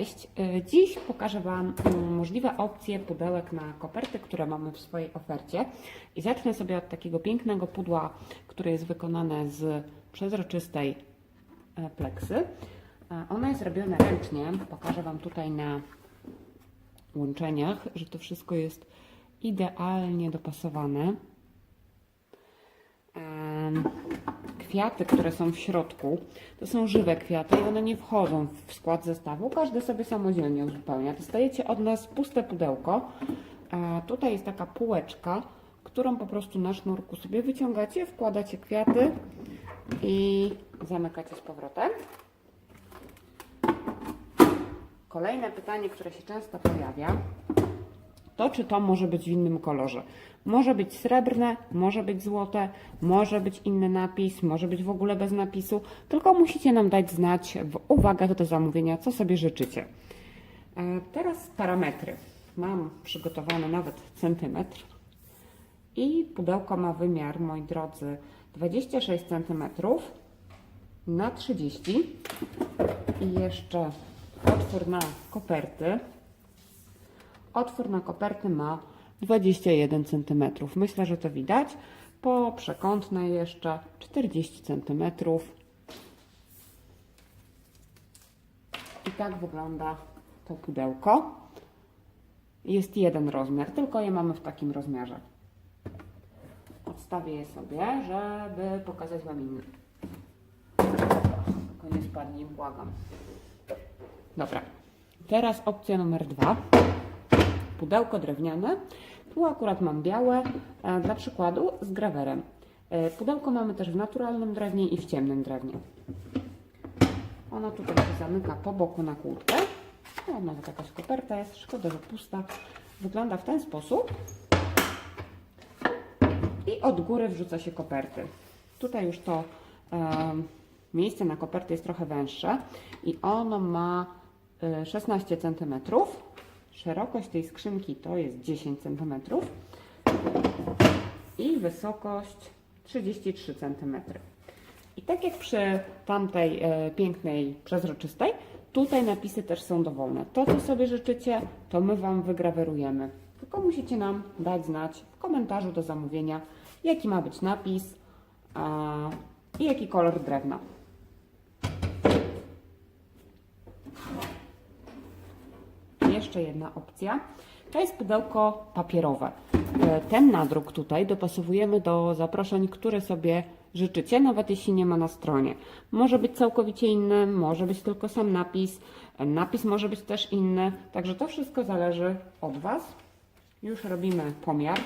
Cześć. Y, Dziś pokażę Wam mm, możliwe opcje pudełek na koperty, które mamy w swojej ofercie. I zacznę sobie od takiego pięknego pudła, które jest wykonane z przezroczystej e, pleksy. E, Ono jest robione ręcznie. Pokażę Wam tutaj na łączeniach, że to wszystko jest idealnie dopasowane. Kwiaty, które są w środku, to są żywe kwiaty i one nie wchodzą w skład zestawu. Każdy sobie samodzielnie uzupełnia. Dostajecie od nas puste pudełko. A tutaj jest taka półeczka, którą po prostu na sznurku sobie wyciągacie, wkładacie kwiaty i zamykacie z powrotem. Kolejne pytanie, które się często pojawia, to czy to może być w innym kolorze. Może być srebrne, może być złote, może być inny napis, może być w ogóle bez napisu, tylko musicie nam dać znać w uwagach do zamówienia, co sobie życzycie. E, Teraz parametry. Mam przygotowany nawet centymetr i pudełko ma wymiar, moi drodzy, 26 cm na 30 i jeszcze otwór na koperty. Otwór na koperty ma 21 cm. Myślę, że to widać. Po przekątnej jeszcze 40 cm. I tak wygląda to pudełko. Jest jeden rozmiar, tylko je mamy w takim rozmiarze. Odstawię je sobie, żeby pokazać Wam inny. Tylko nie spadnie, błagam. Dobra. Teraz opcja numer dwa pudełko drewniane. Tu akurat mam białe, e, dla przykładu z grawerem. E, Pudełko mamy też w naturalnym drewnie i w ciemnym drewnie. Ono tutaj się zamyka po boku na kłódkę. O, nawet jakaś koperta jest, szkoda, że pusta. Wygląda w ten sposób. I od góry wrzuca się koperty. Tutaj już to e, miejsce na koperty jest trochę węższe i ono ma e, 16 cm. Szerokość tej skrzynki to jest 10 cm i wysokość 33 cm. I tak jak przy tamtej e, pięknej, przezroczystej, tutaj napisy też są dowolne. To, co sobie życzycie, to my Wam wygrawerujemy. Tylko musicie nam dać znać w komentarzu do zamówienia, jaki ma być napis a, i jaki kolor drewna. Jeszcze jedna opcja. To jest pudełko papierowe. E, Ten nadruk tutaj dopasowujemy do zaproszeń, które sobie życzycie, nawet jeśli nie ma na stronie. Może być całkowicie inny, może być tylko sam napis. E, Napis może być też inny, także to wszystko zależy od Was. Już robimy pomiar.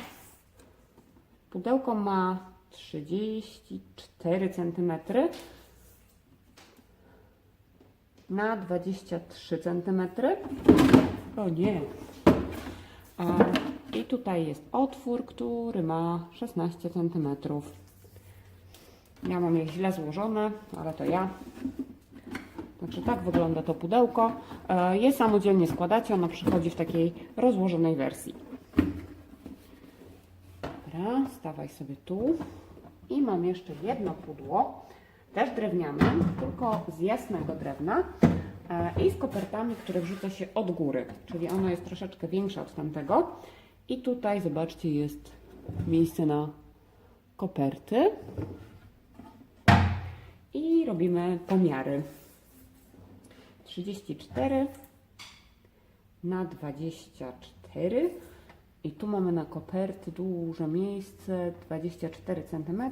Pudełko ma 34 cm na 23 cm. O nie. A, I tutaj jest otwór, który ma 16 cm. Ja mam je źle złożone, ale to ja. Także tak wygląda to pudełko. E, Je samodzielnie składacie, ono przychodzi w takiej rozłożonej wersji. Dobra, stawaj sobie tu. I mam jeszcze jedno pudło, też drewniane, tylko z jasnego drewna i z kopertami, które wrzuca się od góry, czyli ono jest troszeczkę większe od tamtego. I tutaj, zobaczcie, jest miejsce na koperty. I robimy pomiary. 34 na 24. I tu mamy na koperty duże miejsce, 24 cm.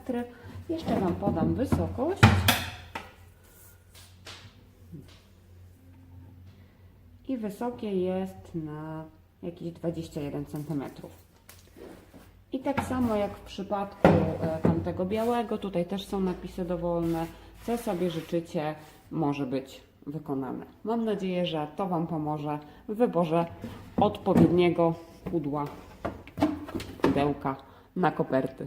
Jeszcze Wam podam wysokość. I wysokie jest na jakieś 21 cm. I tak samo jak w przypadku e, tamtego białego, tutaj też są napisy dowolne. Co sobie życzycie, może być wykonane. Mam nadzieję, że to Wam pomoże w wyborze odpowiedniego pudła, pudełka na koperty.